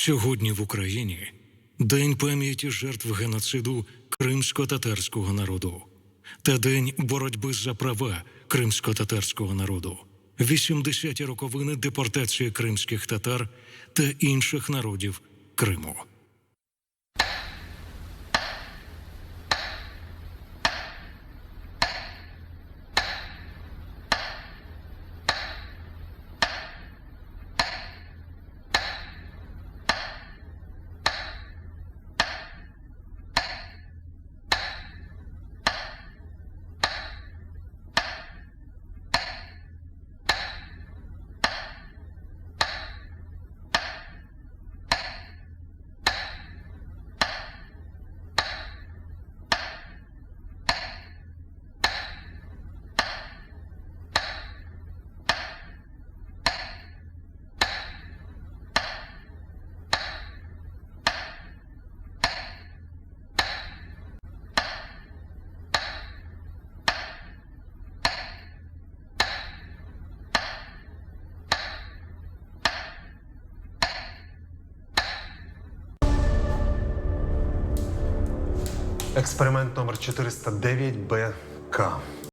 Сьогодні в Україні День пам'яті жертв геноциду кримсько-татарського народу та День боротьби за права кримсько-татарського народу. 80-ті роковини депортації кримських татар та інших народів Криму. Експеримент номер 409 БК.